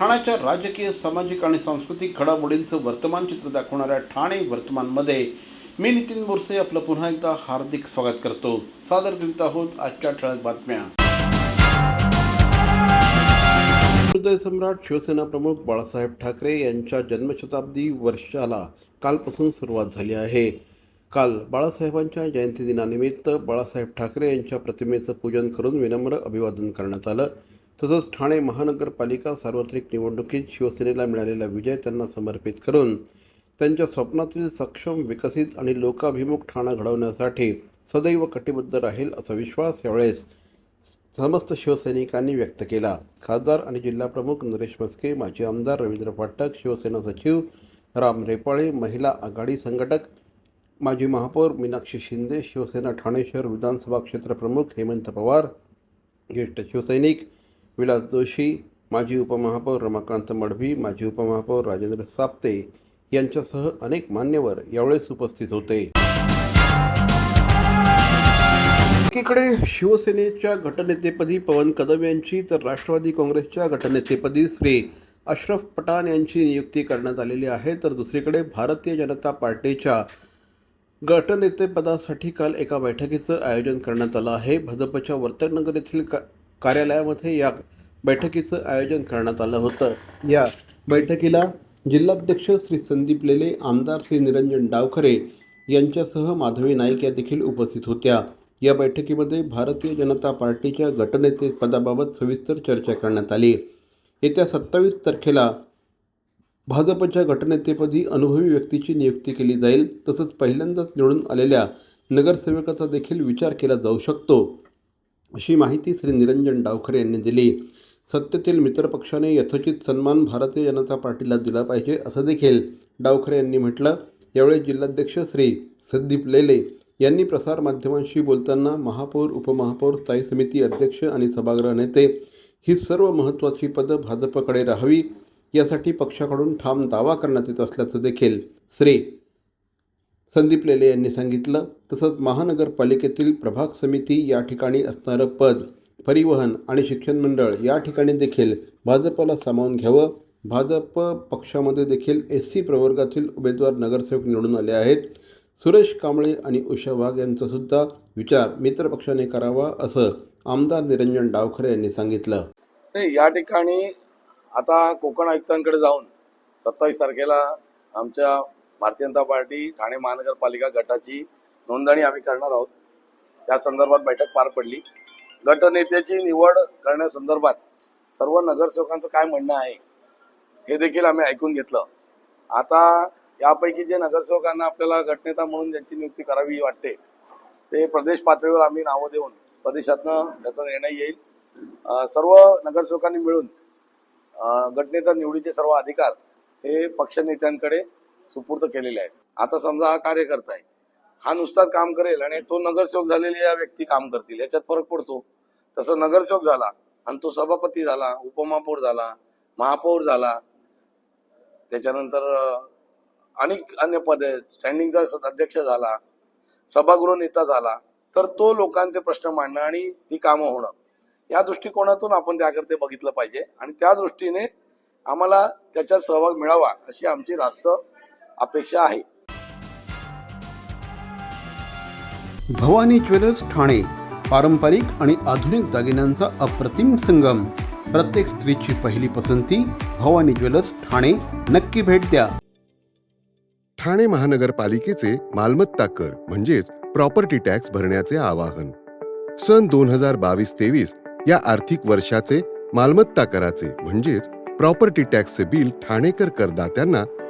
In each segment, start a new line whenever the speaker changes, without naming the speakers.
ठाण्याच्या राजकीय सामाजिक आणि सांस्कृतिक घडामोडींचं वर्तमान चित्र दाखवणाऱ्या ठाणे वर्तमानमध्ये मी नितीन बोरसे आपलं पुन्हा एकदा हार्दिक स्वागत करतो. सादर करीत आहोत आजच्या ठळक बातम्या. हृदय सम्राट शिवसेना प्रमुख बाळासाहेब ठाकरे यांच्या जन्मशताब्दी वर्षाला कालपासून सुरुवात झाली आहे. काल बाळासाहेबांच्या जयंती दिनानिमित्त बाळासाहेब ठाकरे यांच्या प्रतिमेचं पूजन करून विनम्र अभिवादन करण्यात आलं. तसंच ठाणे महानगरपालिका सार्वत्रिक निवडणुकीत शिवसेनेला मिळालेला विजय त्यांना समर्पित करून त्यांच्या स्वप्नातील सक्षम विकसित आणि लोकाभिमुख ठाणा घडवण्यासाठी सदैव कटिबद्ध राहील असा विश्वास यावेळेस समस्त शिवसैनिकांनी व्यक्त केला. खासदार आणि जिल्हाप्रमुख नरेश मस्के माजी आमदार रवींद्र फाटक शिवसेना सचिव राम रेपाळे महिला आघाडी संघटक माजी महापौर मीनाक्षी शिंदे शिवसेना ठाणे शहर विधानसभा क्षेत्र प्रमुख हेमंत पवार ज्येष्ठ शिवसैनिक विलास जोशी माजी उपमहापौर रमाकांत मडवी माजी उपमहापौर राजेंद्र साप्ते यांच्यासह अनेक मान्यवर यावेळेस उपस्थित होते. एकीकडे शिवसेनेच्या गटनेतेपदी पवन कदम यांची तर राष्ट्रवादी काँग्रेसच्या गटनेतेपदी श्री अशरफ पठाण यांची नियुक्ती करण्यात आलेली आहे. तर दुसरीकडे भारतीय जनता पार्टीच्या गटनेतेपदासाठी काल एका बैठकीचं आयोजन करण्यात आलं आहे. भाजपच्या वर्तकनगर येथील का कार्यालयामध्ये या बैठकीचं आयोजन करण्यात आलं होतं. या बैठकीला जिल्हाध्यक्ष श्री संदीप लेले आमदार श्री निरंजन डावखरे यांच्यासह माधवी नाईक या देखील उपस्थित होत्या. या बैठकीमध्ये भारतीय जनता पार्टीच्या गटनेते पदाबाबत सविस्तर चर्चा करण्यात आली. येत्या सत्तावीस तारखेला भाजपच्या गटनेतेपदी अनुभवी व्यक्तीची नियुक्ती केली जाईल तसंच पहिल्यांदाच निवडून आलेल्या नगरसेवकाचा देखील विचार केला जाऊ शकतो. अशी माहिती श्री निरंजन डावखरे यांनी दिली. सत्तेतील मित्रपक्षाने यथोचित सन्मान भारतीय जनता पार्टीला दिला पाहिजे असं देखील डावखरे यांनी म्हटलं. यावेळी जिल्हाध्यक्ष श्री संदीप लेले यांनी प्रसारमाध्यमांशी बोलताना महापौर उपमहापौर स्थायी समिती अध्यक्ष आणि सभागृह नेते ही सर्व महत्त्वाची पदं भाजपकडे राहावी यासाठी पक्षाकडून ठाम दावा करण्यात येत असल्याचं देखील श्री संदीप लेले यांनी सांगितलं तसंच महानगरपालिकेतील प्रभाग समिती या ठिकाणी असणारं पद परिवहन आणि शिक्षण मंडळ या ठिकाणी देखील भाजपला सामावून घ्यावं. भाजप पक्षामध्ये देखील एस सी प्रवर्गातील उमेदवार नगरसेवक निवडून आले आहेत. सुरेश कांबळे आणि उषा वाघ यांचासुद्धा विचार मित्रपक्षाने करावा असं आमदार निरंजन डावखरे यांनी सांगितलं.
नाही या ठिकाणी आता कोकण आयुक्तांकडे जाऊन सत्तावीस तारखेला आमच्या भारतीय जनता पार्टी ठाणे महानगरपालिका गटाची नोंदणी आम्ही करणार आहोत. त्या संदर्भात बैठक पार पडली. गटनेत्याची निवड करण्यासंदर्भात सर्व नगरसेवकांचं काय म्हणणं आहे हे देखील आम्ही ऐकून घेतलं. आता यापैकी जे नगरसेवकांना आपल्याला गटनेता म्हणून ज्यांची नियुक्ती करावी वाटते ते प्रदेश पातळीवर आम्ही नावं देऊन प्रदेशातनं त्याचा निर्णय येईल. सर्व नगरसेवकांनी मिळून गटनेता निवडीचे सर्व अधिकार हे पक्षनेत्यांकडे सुपूर्द केलेले आहेत आता समजा हा कार्यकर्ता आहे. हा नुसताच काम करेल आणि तो नगरसेवक झालेले या व्यक्ती काम करतील. याच्यात फरक पडतो. तसं नगरसेवक झाला आणि तो सभापती झाला उपमहापौर झाला महापौर झाला. त्याच्यानंतर अनेक अन्य पद आहेत स्टँडिंगचा अध्यक्ष झाला सभागृह नेता झाला. तर तो लोकांचे प्रश्न मांडणं आणि ती कामं होणं. या दृष्टिकोनातून आपण त्याकरते बघितलं पाहिजे. आणि त्या दृष्टीने आम्हाला त्याच्यात सहभाग मिळावा अशी आमची रास्त अपेक्षा आहे.
भवानी ज्वेलर्स ठाणे पारंपरिक आणि आधुनिक दागिन्यांचा अप्रतिम संगम. प्रत्येक स्त्रीची पहिली पसंती भवानी ज्वेलर्स ठाणे. नक्की भेट द्या.
ठाणे महानगरपालिकेचे मालमत्ता कर म्हणजेच प्रॉपर्टी टॅक्स भरण्याचे आवाहन. सन दोन हजार बावीस तेवीस या आर्थिक वर्षाचे मालमत्ता कराचे म्हणजेच प्रॉपर्टी टॅक्सचे बिल ठाणेकर करदात्यांना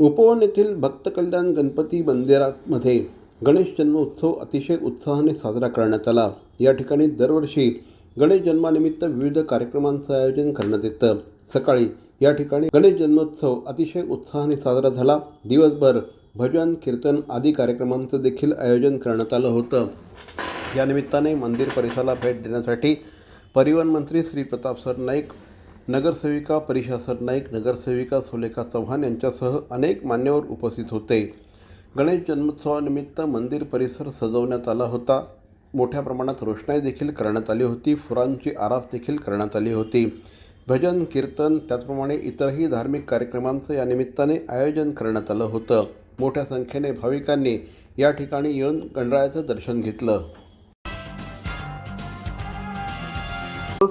उपवन येथील भक्त कल्याण गणपती मंदिरामध्ये गणेश जन्मोत्सव अतिशय उत्साहाने साजरा करण्यात आला. या ठिकाणी दरवर्षी गणेश जन्मानिमित्त विविध कार्यक्रमांचं आयोजन करण्यात येतं. सकाळी या ठिकाणी गणेश जन्मोत्सव अतिशय उत्साहाने साजरा झाला. दिवसभर भजन कीर्तन आदी कार्यक्रमांचं देखील आयोजन करण्यात आलं होतं. या निमित्ताने मंदिर परिसराला भेट देण्यासाठी परिवहन मंत्री श्री प्रताप सर नाईक नगरसेविका परिषा नाईक नगरसेविका सुलेखा चव्हाण यांच्यासह अनेक मान्यवर उपस्थित होते. गणेश जन्मोत्सवानिमित्त मंदिर परिसर सजवण्यात आला होता. मोठ्या प्रमाणात रोषणाई देखील करण्यात आली होती. फुरांची आरास देखील करण्यात आली होती. भजन कीर्तन त्याचप्रमाणे इतरही धार्मिक कार्यक्रमांचं या निमित्ताने आयोजन करण्यात आलं होतं. मोठ्या संख्येने भाविकांनी या ठिकाणी येऊन गणरायाचं दर्शन घेतलं.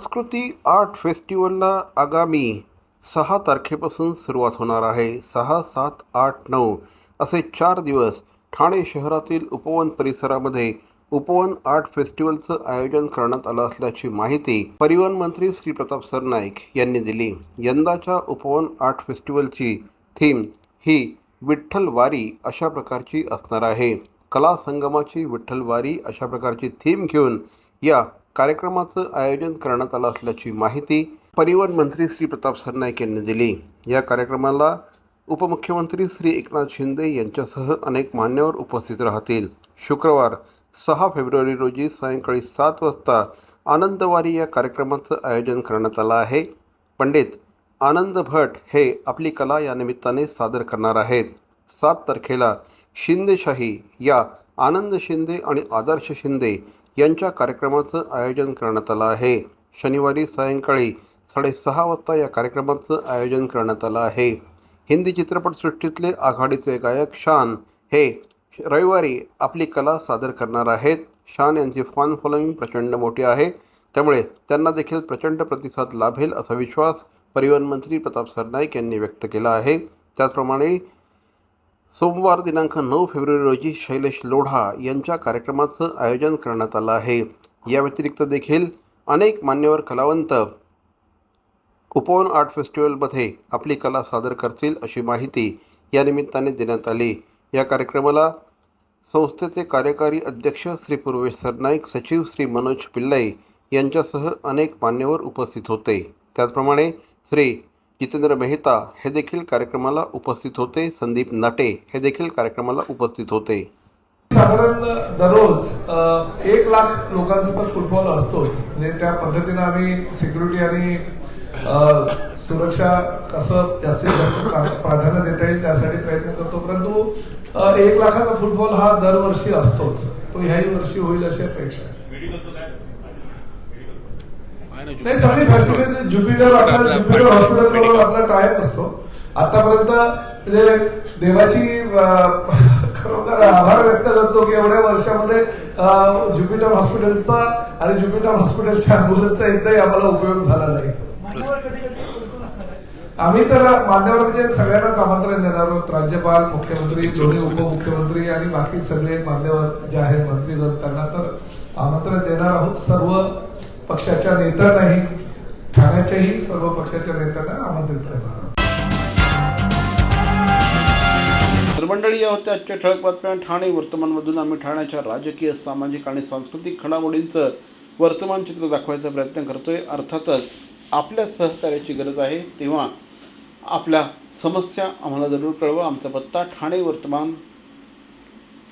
संस्कृती आर्ट फेस्टिवलला आगामी सहा तारखेपासून सुरुवात होणार आहे. सहा सात आठ नऊ असे चार दिवस ठाणे शहरातील उपवन परिसरामध्ये उपवन आर्ट फेस्टिवलचं आयोजन करण्यात आलं असल्याची माहिती परिवहन मंत्री श्री प्रताप सरनाईक यांनी दिली. यंदाच्या उपवन आर्ट फेस्टिवलची थीम ही विठ्ठल वारी अशा प्रकारची असणार आहे. कला संगमाची विठ्ठल वारी अशा प्रकारची थीम घेऊन या कार्यक्रमाचं आयोजन करण्यात आलं असल्याची माहिती परिवहन मंत्री श्री प्रताप सरनाईक यांनी दिली. या कार्यक्रमाला उपमुख्यमंत्री श्री एकनाथ शिंदे यांच्यासह अनेक मान्यवर उपस्थित राहतील. शुक्रवार सहा फेब्रुवारी रोजी सायंकाळी सात वाजता आनंदवारी या कार्यक्रमाचं आयोजन करण्यात आलं आहे. पंडित आनंद भट हे आपली कला या निमित्ताने सादर करणार आहेत. सात तारखेला शिंदेशाही या आनंद शिंदे आणि आदर्श शिंदे यांच्या कार्यक्रमाचं आयोजन करण्यात आलं आहे. शनिवारी सायंकाळी साडेसहा वाजता या कार्यक्रमाचं आयोजन करण्यात आलं आहे. हिंदी चित्रपटसृष्टीतले आघाडीचे गायक शान हे रविवारी आपली कला सादर करणार आहेत. शान यांची फॅन फॉलोईंग प्रचंड मोठी आहे. त्यामुळे त्यांना देखील प्रचंड प्रतिसाद लाभेल असा विश्वास परिवहन मंत्री प्रताप सरनाईक यांनी व्यक्त केला आहे. त्याचप्रमाणे सोमवार दिनांक नऊ फेब्रुवारी रोजी शैलेश लोढा यांच्या कार्यक्रमाचं आयोजन करण्यात आलं आहे. या व्यतिरिक्त देखील अनेक मान्यवर कलावंत उपवन आर्ट फेस्टिवलमध्ये आपली कला सादर करतील अशी माहिती या निमित्ताने देण्यात आली. या कार्यक्रमाला संस्थेचे कार्यकारी अध्यक्ष श्री पूर्वेश सरनाईक सचिव श्री मनोज पिल्लाई यांच्यासह अनेक मान्यवर उपस्थित होते. त्याचप्रमाणे श्री जितेंद्र मेहता हे देखील कार्यक्रमाला उपस्थित होते. संदीप नाटे हे देखील कार्यक्रमाला उपस्थित होते.
साधारण दररोज एक लाख लोकांचा पण फुटबॉल असतोच. म्हणजे त्या पद्धतीनं आम्ही सिक्युरिटी आणि सुरक्षा कसं जास्तीत जास्त प्राधान्य देता येईल त्यासाठी प्रयत्न करतो. परंतु एक लाखाचा फुटबॉल हा दरवर्षी असतोच. तो ह्याही वर्षी होईल अशी अपेक्षा आहे. नाही सगळी facility Jupiter Jupiter hospital type असतो आतापर्यंत म्हणजे देवाची खरोखर आभार व्यक्त करतो की एवढ्या वर्षामध्ये ज्युपिटर हॉस्पिटलचा आणि ज्युपिटर हॉस्पिटलच्या अँब्युलन्सचा एकदाही आम्हाला उपयोग झाला नाही. आम्ही तर मान्यवर म्हणजे सगळ्यांनाच आमंत्रण देणार आहोत. राज्यपाल मुख्यमंत्री दोन्ही उपमुख्यमंत्री आणि बाकी सगळे मान्यवर जे आहेत मंत्रीगण त्यांना तर आमंत्रण देणार आहोत. सर्व पक्षाच्या नेत्यांनाही ठाण्याच्याही सर्व पक्षाच्या नेत्यांना आमंत्रित करणार
तर मंडळी या होत्या आजच्या ठळक बातम्या ठाणे वर्तमानमधून आम्ही ठाण्याच्या राजकीय सामाजिक आणि सांस्कृतिक घडामोडींचं वर्तमान चित्र दाखवायचा प्रयत्न करतोय. अर्थातच आपल्या सहकार्याची गरज आहे. तेव्हा आपल्या समस्या आम्हाला जरूर कळवा. आमचा पत्ता ठाणे वर्तमान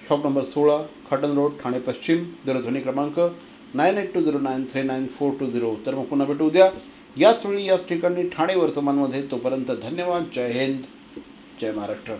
शॉप नंबर सोळा खाटन रोड ठाणे पश्चिम दूरध्वनी क्रमांक nine eight two zero nine three nine four two zero तर मग पुन्हा भेटू उद्या. याच वेळी याच ठिकाणी ठाणे वर्तमानमध्ये तोपर्यंत धन्यवाद. जय हिंद. जय महाराष्ट्र.